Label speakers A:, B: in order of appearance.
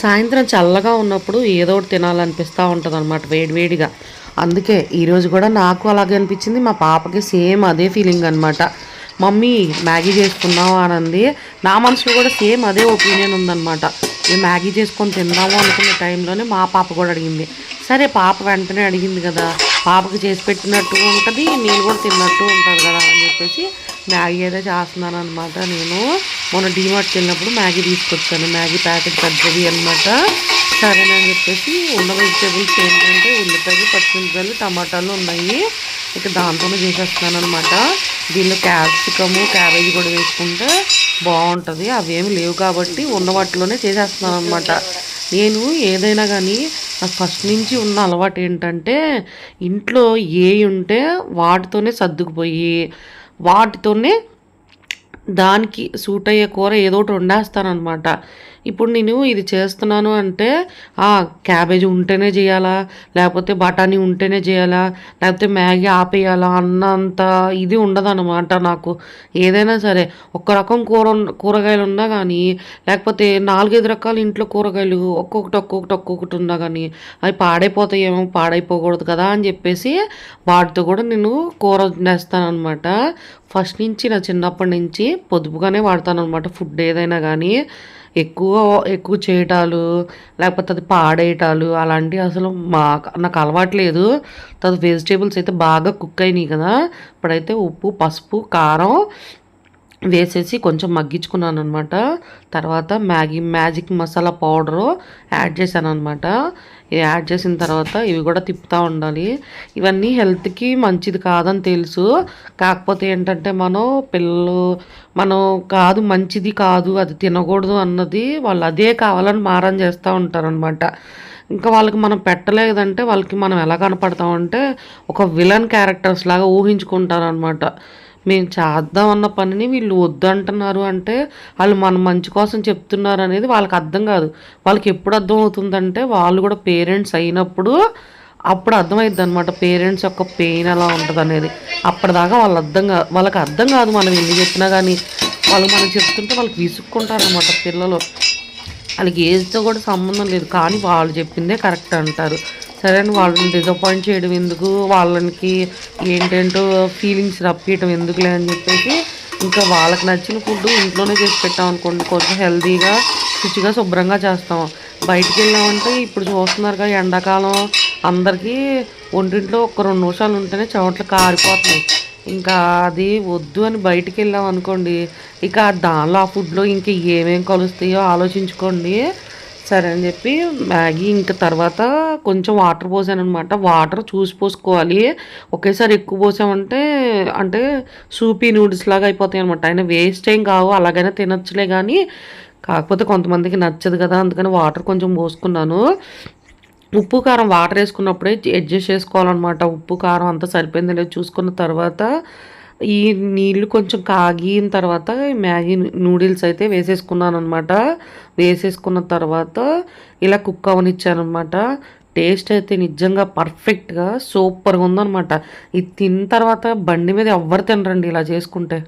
A: సాయంత్రం చల్లగా ఉన్నప్పుడు ఏదో ఒకటి తినాలనిపిస్తూ ఉంటుంది అనమాట వేడివేడిగా అందుకే ఈరోజు కూడా నాకు అలాగే అనిపించింది మా పాపకి సేమ్ అదే ఫీలింగ్ అనమాట మమ్మీ మ్యాగీ చేసుకుందామా అని నా మనసులో కూడా సేమ్ అదే ఒపీనియన్ ఉందనమాట మేము మ్యాగీ చేసుకొని తిందాము అనుకున్న టైంలోనే మా పాప కూడా అడిగింది సరే పాప వెంటనే అడిగింది కదా పాపకి చేసి పెట్టినట్టు ఉంటుంది నేను కూడా తిన్నట్టు ఉంటుంది కదా అని చెప్పేసి మ్యాగీ అయితే చేస్తున్నాను అనమాట నేను. మొన్న డీమార్ట్కి వెళ్ళినప్పుడు మ్యాగీ తీసుకొచ్చాను. మ్యాగీ ప్యాకెట్ పెద్దది అనమాట సరేనని చెప్పేసి ఉన్న వెజిటేబుల్స్ ఏంటంటే ఉల్లిపాయలు పచ్చిమిరపకాయలు టమాటాలు ఉన్నాయి. ఇక దాంతోనే చేసేస్తున్నాను అనమాట దీనిలో క్యాప్సికము క్యాబేజీ కూడా వేసుకుంటే బాగుంటుంది. అవేమి లేవు కాబట్టి ఉన్న వాటిలోనే చేసేస్తున్నాను అనమాట నేను ఏదైనా కానీ నాకు ఫస్ట్ నుంచి ఉన్న అలవాటు ఏంటంటే ఇంట్లో ఏ ఉంటే వాటితోనే సర్దుకుపోయి వాటితోనే దానికి సూట్ అయ్యే కూర ఏదో ఒకటి వండేస్తానమాట ఇప్పుడు నేను ఇది చేస్తున్నాను అంటే క్యాబేజీ ఉంటేనే చేయాలా? లేకపోతే బఠానీ ఉంటేనే చేయాలా? లేకపోతే మ్యాగీ ఆపేయాలా? అన్నంత ఇది ఉండదన్నమాట నాకు. ఏదైనా సరే ఒక్క రకం కూర కూరగాయలు ఉన్నా కానీ లేకపోతే నాలుగైదు రకాల ఇంట్లో కూరగాయలు ఒక్కొక్కటి ఒక్కొక్కటి ఒక్కొక్కటి ఉన్నా కానీ అవి పాడైపోతాయేమో పాడైపోకూడదు కదా అని చెప్పేసి వాటితో కూడా నేను కూర వండేస్తాను అనమాట ఫస్ట్ నుంచి నా చిన్నప్పటి నుంచి పొదుపుగానే వాడతాను అనమాట ఫుడ్ ఏదైనా కానీ ఎక్కువ ఎక్కువ చేయటాలు లేకపోతే అది పాడేయటాలు అలాంటివి అసలు మా నాకు అలవాట్లేదు తర్వాత వెజిటేబుల్స్ అయితే బాగా కుక్ అయినాయి కదా. ఇప్పుడైతే ఉప్పు పసుపు కారం వేసేసి కొంచెం మగ్గించుకున్నాను అనమాట తర్వాత Maggi magic masala powder add చేశాను అనమాట ఇది యాడ్ చేసిన తర్వాత ఇవి కూడా తిప్పుతూ ఉండాలి. ఇవన్నీ హెల్త్కి మంచిది కాదని తెలుసు. కాకపోతే ఏంటంటే మనం పిల్లలు మనం కాదు మంచిది కాదు అది తినకూడదు అన్నది వాళ్ళు అదే కావాలని మారం చేస్తూ ఉంటారనమాట ఇంకా వాళ్ళకి మనం పెట్టలేదంటే వాళ్ళకి మనం ఎలా కనపడతామంటే ఒక విలన్ క్యారెక్టర్స్ లాగా ఊహించుకుంటారనమాట మేము చేద్దాం అన్న పనిని వీళ్ళు వద్దంటున్నారు అంటే వాళ్ళు మన మంచి కోసం చెప్తున్నారు అనేది వాళ్ళకి అర్థం కాదు. వాళ్ళకి ఎప్పుడు అర్థం అవుతుందంటే వాళ్ళు కూడా పేరెంట్స్ అయినప్పుడు అప్పుడు అర్థమైద్ది అనమాట పేరెంట్స్ యొక్క పెయిన్ ఎలా ఉంటుంది అనేది. అప్పటిదాకా వాళ్ళు అర్థం కాదు వాళ్ళకి అర్థం కాదు మనం ఎన్ని చెప్పినా కానీ. వాళ్ళు మనం చెప్తుంటే వాళ్ళకి విసుక్కుంటారనమాట పిల్లలు. వాళ్ళకి ఏజ్తో కూడా సంబంధం లేదు కానీ వాళ్ళు చెప్పిందే కరెక్ట్ అంటారు. సరే అని వాళ్ళని డిసప్పాయింట్ చేయడం ఎందుకు? వాళ్ళకి ఏంటంటో ఫీలింగ్స్ రప్పియటం ఎందుకులే అని చెప్పేసి ఇంకా వాళ్ళకి నచ్చిన ఫుడ్ ఇంట్లోనే చేసి పెట్టాం అనుకోండి. కొంచెం హెల్తీగా శుచిగా శుభ్రంగా చేస్తాం. బయటికి వెళ్ళామంటే ఇప్పుడు చూస్తున్నారు కదా ఎండాకాలం అందరికీ ఒంటింట్లో ఒక రెండు నిమిషాలు ఉంటేనే చెమట్లు కారిపోతున్నాయి. ఇంకా అది వద్దు అని బయటికి వెళ్ళాం అనుకోండి ఇక దానిలో ఆ ఫుడ్లో ఇంకా ఏమేమి కలుస్తాయో ఆలోచించుకోండి. సరే అని చెప్పి మ్యాగీ ఇంకా తర్వాత కొంచెం వాటర్ పోసాను అనమాట వాటర్ చూసి పోసుకోవాలి. ఒకేసారి ఎక్కువ పోసామంటే అంటే సూపీ నూడిల్స్ లాగా అయిపోతాయి అనమాట ఆయన వేస్ట్ ఏం కావు. అలాగైనా తినచ్చులే కానీ కాకపోతే కొంతమందికి నచ్చదు కదా. అందుకని వాటర్ కొంచెం పోసుకున్నాను. ఉప్పు కారం వాటర్ వేసుకున్నప్పుడే అడ్జస్ట్ చేసుకోవాలన్నమాట. ఉప్పు కారం అంతా సరిపోయింది లేదు చూసుకున్న తర్వాత ఈ నీళ్ళు కొంచెం కాగిన తర్వాత మ్యాగీ నూడిల్స్ అయితే వేసేసుకున్నాను అనమాట వేసేసుకున్న తర్వాత ఇలా కుక్ అవనిచ్చాను అనమాట టేస్ట్ అయితే నిజంగా పర్ఫెక్ట్గా సూపర్గా ఉందనమాట ఇది తిన్న తర్వాత బండి మీద ఎవ్వరు తినరండి ఇలా చేసుకుంటే.